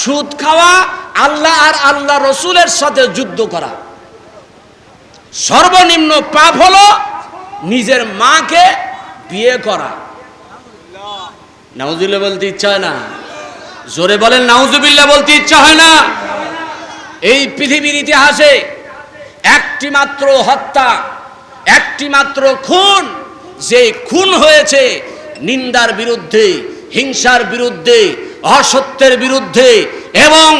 সুদ খাওয়া, আল্লাহ আর আল্লাহ রসুলের সাথে যুদ্ধ করা। সর্বনিম্ন পাপ হলো নিজের মাকে বিয়ে করা। নাউজুবিল্লাহ বলতে ইচ্ছা হয় না? জোরে বলেন, নাউজুবিল্লাহ বলতে ইচ্ছা হয় না? এই পৃথিবীর ইতিহাসে একটি মাত্র হত্যা, একটি মাত্র খুন যে খুন হয়েছে নিন্দার বিরুদ্ধে, হিংসার বিরুদ্ধে অসত্যের বিরুদ্ধে এবং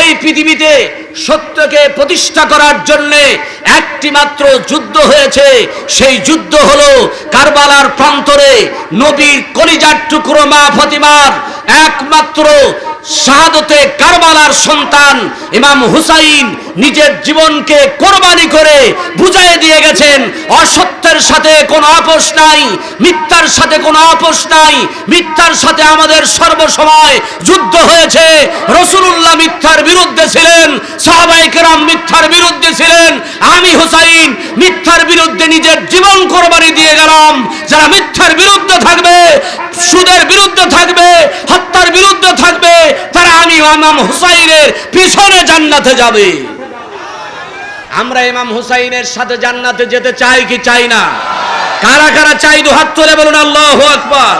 এই পৃথিবীতে সত্যকে প্রতিষ্ঠা করার জন্য একটি মাত্র যুদ্ধ হয়েছে। সেই যুদ্ধ হলো কারবালার প্রান্তরে নবীর কলিজার টুকরো মা ফতিমার একমাত্র শাহাদতে কারবালার সন্তান ইমাম হুসাইন নিজের জীবনকে কোরবানি করে বুঝাই দিয়ে গেছেন, অসত্যের সাথে কোনো আপোষ নাই, মিথ্যার সাথে কোনো আপোষ নাই, মিথ্যার সাথে আমাদের সর্বসময় যুদ্ধ হয়েছে। রসুলুল্লাহ মিথ্যার বিরুদ্ধে ছিলেন সাহাবাই কেরাম মিথ্যার বিরুদ্ধে ছিলেন, আমি হুসাইন মিথ্যার বিরুদ্ধে নিজের জীবন কোরবানি দিয়ে গেলাম। যারা মিথ্যার বিরুদ্ধে থাকবে, সুদের বিরুদ্ধে থাকবে, হত্যার বিরুদ্ধে থাকবে তারা আমি ইমাম হুসাইনের পিছনে জান্নাতে যাবে। আমরা ইমাম হুসাইনের সাথে জান্নাতে যেতে চাই কি চাই না? কারা কারা চাই? দু হাত তুলে বলুন আল্লাহ আকবর।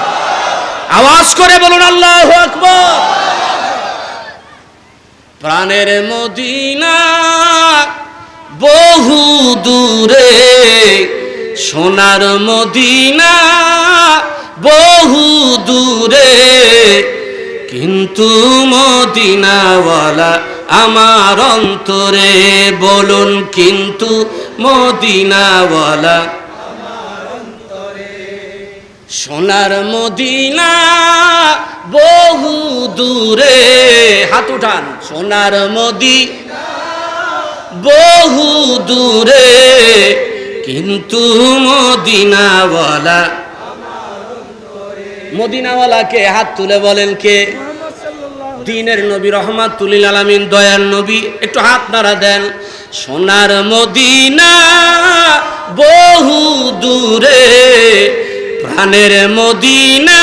আওয়াজ করে বলুন আল্লাহ আকবর। প্রাণের মদিনা বহু দূরে, সোনার মদিনা বহু দূরে। কিন্তু মদিনাওয়ালা আমার অন্তরে বলুন, কিন্তু মদিনাওয়ালা সোনার মদিনা বহু দূরে। হাত উঠান, সোনার মদি বহু দূরে। কিন্তু মদিনাওয়ালা মদিনাওয়ালাকে হাত তুলে বলেন কে? দিনের নবী রহমাতুলিল আলামিন, দয়ার নবী, একটু হাত নাড়া দেন। সোনার মদিনা বহু দূরে, প্রাণের মদিনা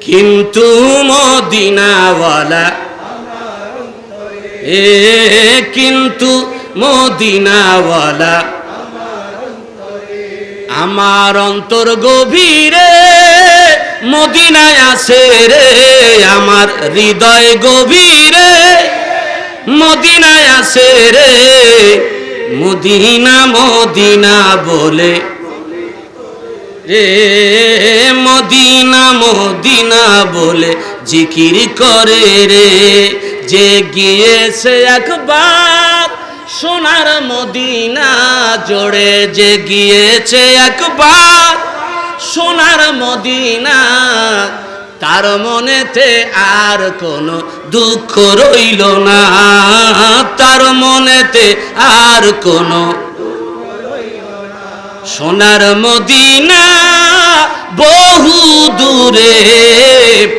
কিন্তু মদিনাওয়ালা। এ, কিন্তু মদিনাওয়ালা। আমার অন্তর গভীরে মদিনায় আছে রে, আমার হৃদয় গভীরে। মদিনায় আছে রে, মদিনা মদিনা বলে। রে, মদিনা মদিনা বলে জিকির করে রে। যে গিয়েছে একবার সোনার মদিনা জোড়ে যে গিয়েছে একবার সোনার মদিনা, তার মনেতে আর কোনো দুঃখ রইল না। তার মনেতে আর কোনো সোনার মদিনা বহু দূরে,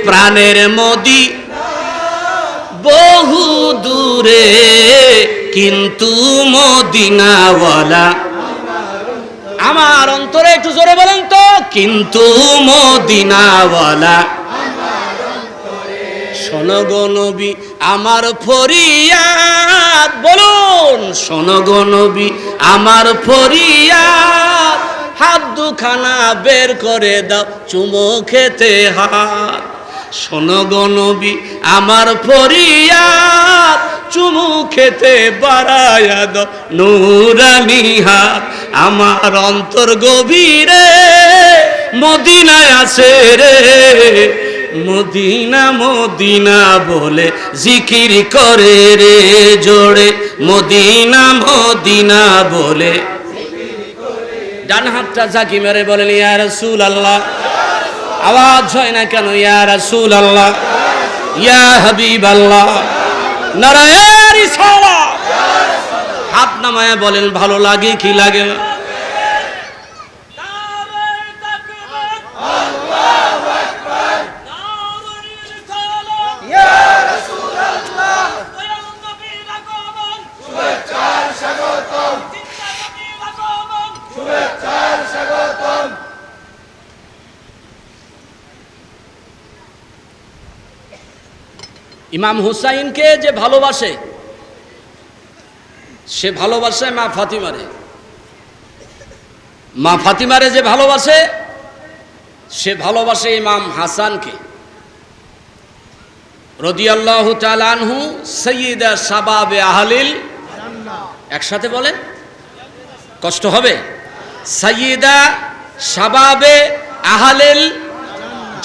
প্রাণের মদি বহু দূরে, কিন্তু মদিনাওয়ালা। আমার অন্তরে একটু জোরে বলেন তো। কিন্তু মদিনাওয়ালা। নবী, আমার ফরিয়াদ। বলুন নবী, আমার ফরিয়াদ। হাত দুখানা বের করে দাও, চুমো খেতে হাত। নবী, আমার ফরিয়াদ। চুমু খেতে বাড়ায়া দাও, নুরানি হাত। আমার অন্তর গভীরে মদিনায় আছে রে। মদিনা মদিনা বলে জিকির করে রে জোরে। মদিনা মদিনা বলে ডান হাতটা জাকি মেরে বলেন, ইয়া রাসূল আল্লাহ আওয়াজ হয় না কেন, ইয়া রাসূল আল্লাহ ইয়া হাবিব আল্লাহ নারায়ণ হাত নামায়া বলেন, ভালো লাগে কি লাগে না? ইমাম হুসাইনকে যে ভালোবাসে, সে ভালোবাসে মা ফাতিমারে। মা ফাতিমারে যে ভালোবাসে, সে ভালোবাসে ইমাম হাসানকে। রদিয়াল্লাহ তালানহু সৈয়দা সাবাবে আহলিল একসাথে বলেন, কষ্ট হবে? সৈয়দা সাবাবে আহলিল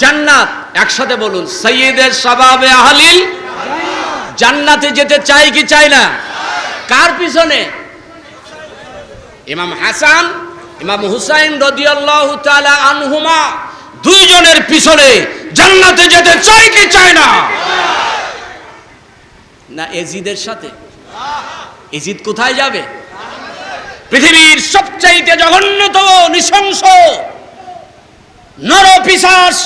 জান্নাত একসাথে বলুন, সৈয়দের সাবাবে আহলিল জান্নাতে যেতে চাই কি চাই না? কার পিছনে? ইমাম হাসান, ইমাম হুসাইন রদিয়াল্লাহু তাআলা আনহুমা, দুইজনের পিছনে জান্নাতে যেতে চাই কি চায় না? না, এজিদের সাথে। এজিদ কোথায় যাবে? পৃথিবীর সবচাইতে জঘন্যতম নৃশংস নরপিশাস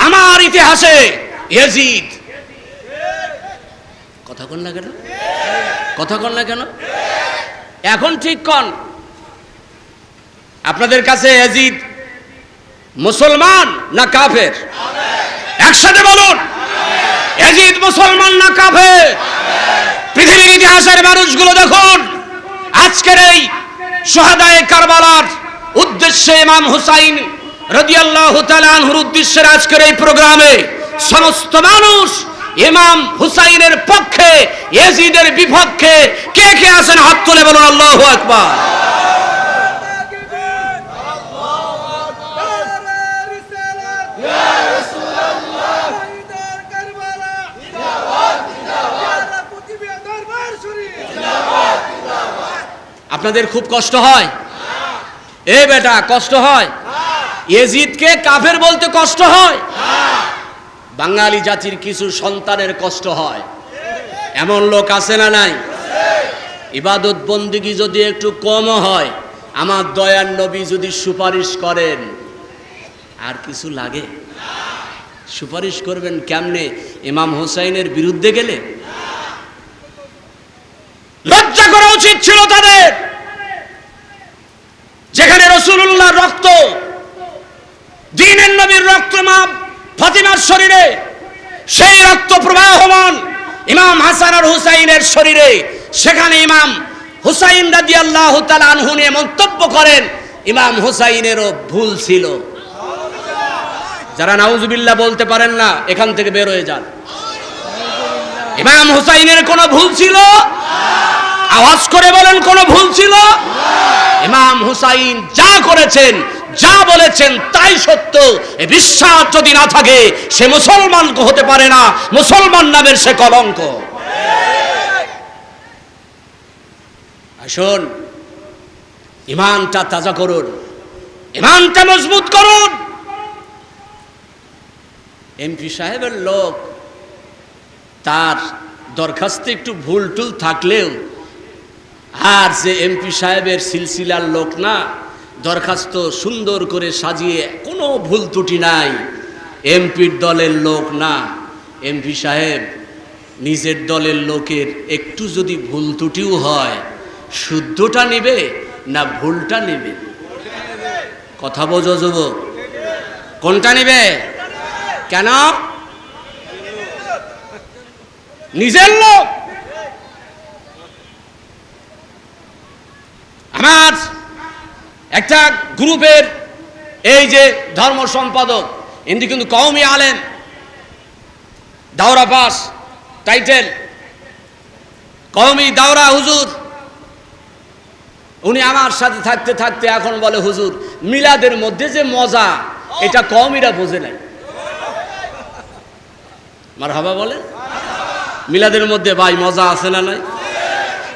আমার ইতিহাসে এজিদ কথা কন না কেন? কথা কন না কেন? এখন ঠিক কন। আপনাদের কাছে এজিদ মুসলমান না কাফের? একসাথে বলুন। এজিদ মুসলমান না কাফের? পৃথিবীর ইতিহাসের মানুষগুলো দেখুন। আজকের এই সোহাদায় কারবালার উদ্দেশ্যে ইমাম হুসাইন রদিয়াল্লাহু তাআলা আনহুর উদ্দেশ্যে আজকের এই প্রোগ্রামে সমস্ত মানুষ ইমাম হুসাইনের পক্ষে এজিদের বিপক্ষে কে কে আছেন হাত তুলে বলুন, আল্লাহু আকবার। আপনাদের খুব কষ্ট হয়? এ বেটা, কষ্ট হয়? এজিদকে কাফের বলতে কষ্ট হয়? বাঙালি জাতির কিছু সন্তানের কষ্ট হয়। এমন লোক আছে না নাই? ইবাদত বন্দিগি যদি একটু কম হয়, আমার দয়ার নবী যদি সুপারিশ করেন, আর কিছু লাগে? সুপারিশ করবেন কেমনে? ইমাম হোসাইনের বিরুদ্ধে গেলে? লজ্জা করা উচিত ছিল তাদের। যেখানে রসুল্লাহ রক্ত দিনের নবীর রক্ত মা ফাতিমার শরীরে, সেই রক্ত প্রবাহমান ইমাম হাসান আর হুসাইনের শরীরে, সেখানে ইমাম হুসাইন রাজি আল্লাহ আনহু নিয়ে মন্তব্য করেন, ইমাম হুসাইনেরও ভুল ছিল। যারা নাউজুবিল্লাহ বলতে পারেন না, এখান থেকে বের হয়ে যান। ইমাম হুসাইনের কোনো ভুল ছিল? আওয়াজ করে বলেন, কোনো ভুল ছিল? ইমাম হুসাইন যা করেছেন যা বলেছেন তাই সত্য। এ বিশ্বাস যদি না থাকে, সে মুসলমান হতে পারে না। মুসলমান নামের সে কলঙ্ক। আসুন ইমানটা তাজা করুন, ইমানটা মজবুত করুন। এমপি সাহেবের লোক, তার দরখাস্তে একটু ভুল টুল থাকলেও, আর যে এমপি সাহেবের সিলসিলার লোক না দরখাস্ত সুন্দর করে সাজিয়ে কোনো ভুল ত্রুটি নাই। এমপির দলের লোক না। এমপি সাহেব, নিজের দলের লোকের একটু যদি ভুল ত্রুটিও হয়, শুদ্ধটা নেবে না ভুলটা নেবে? কথা বোঝো যুবক। কোনটা নেবে? কেন? নিজের লোক আমার একটা গ্রুপের এই যে ধর্ম সম্পাদক, ইনি কিন্তু কওমি আলেন দাওরা পাস, টাইটেল। কওমি দাওরা হুজুর। উনি আমার সাথে থাকতে থাকতে এখন বলে, হুজুর, মিলাদের মধ্যে যে মজা, এটা কওমিরা বোঝে নাই। মার হাবা বলে, মিলাদের মধ্যে ভাই মজা আছে না নাই?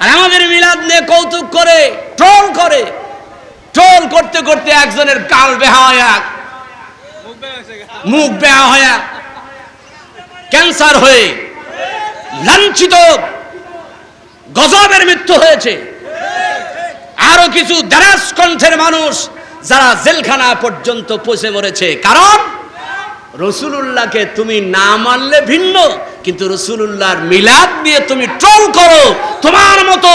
আর আমাদের মিলাদ নিয়ে কৌতুক করে, ট্রোল করে। ট্রোল করতে করতে একজনের কাল বেহা হয়া মুখ বেহা হয়া ক্যান্সার হয়ে লাঞ্ছিত গজবের মৃত্যু হয়েছে। আরও কিছু দারাস কণ্ঠের মানুষ যারা জেলখানা পর্যন্ত পৌঁছে মরেছে। কারণ রসুলুল্লাহকে তুমি না মানলে ভিন্ন, কিন্তু রসুলুল্লাহর মিলাদ দিয়ে তুমি ট্রল করো। তোমার মতো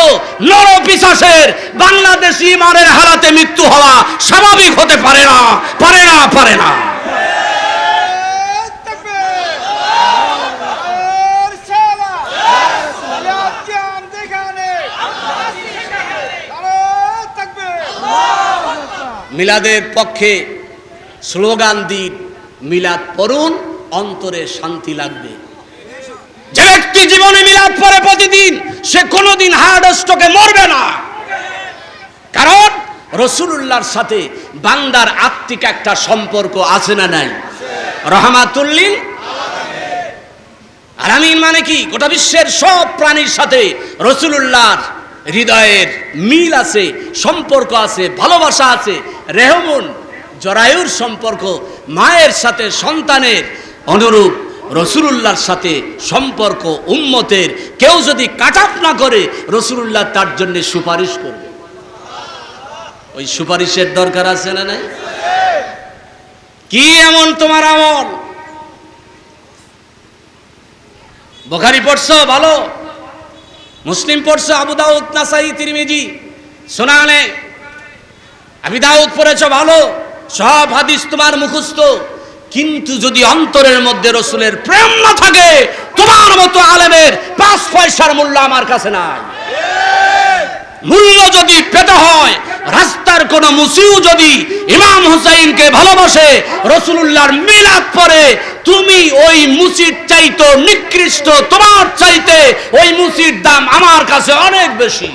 নর বিশ্বাসের বাংলাদেশি মারের হারাতে মৃত্যু হওয়া স্বাভাবিক হতে পারে না পারে না পারে না। মিলাদের পক্ষে স্লোগান দিন। মিলাদ পড়ুন, অন্তরে শান্তি লাগবে। যে ব্যক্তি জীবনে মিলাদ পড়ে প্রতিদিন, সে কোনোদিন হার্ট স্ট্রোকে মরবে না। কারণ রসুলুল্লাহর সাথে বান্দার আত্মিক একটা সম্পর্ক আছে না নাই? রহমাতুল্লিন আলামিন মানে কি? গোটা বিশ্বের সব প্রাণীর সাথে রসুলুল্লাহর হৃদয়ের মিল আছে, সম্পর্ক আছে, ভালোবাসা আছে, রেহমন জরায়ুর সম্পর্ক, মায়ের সাথে সন্তানের অনুরূপ, রসুলুল্লাহর সাথে সম্পর্ক, উম্মতের। কেউ যদি কাটাপ না করে, রসুলুল্লাহ তার জন্য সুপারিশ করবে। ওই সুপারিশের দরকার আছে না নাই? কি এমন তোমার আমল? বোখারি পড়ছো? ভালো? মুসলিম পড়ছো? আবু দাউদ, নাসাই, তিরমিজি শোনানে আবি দাউদ পড়েছ? ভালো? সব হাদিস তোমার মুখস্থ। কিন্তু যদি অন্তরের মধ্যে রসুলের প্রেম না থাকে, তোমার মতো আলেমের পাঁচ পয়সার মূল্য আমার কাছে নাই। মূল্য যদি পেতে হয়, রাস্তার কোন মুসিও যদি ইমাম হুসাইনকে ভালোবাসে, রসুলুল্লাহর মিলাদ পরে তুমি ওই মুসির চাইতো নিকৃষ্ট, তোমার চাইতে ওই মুসির দাম আমার কাছে অনেক বেশি।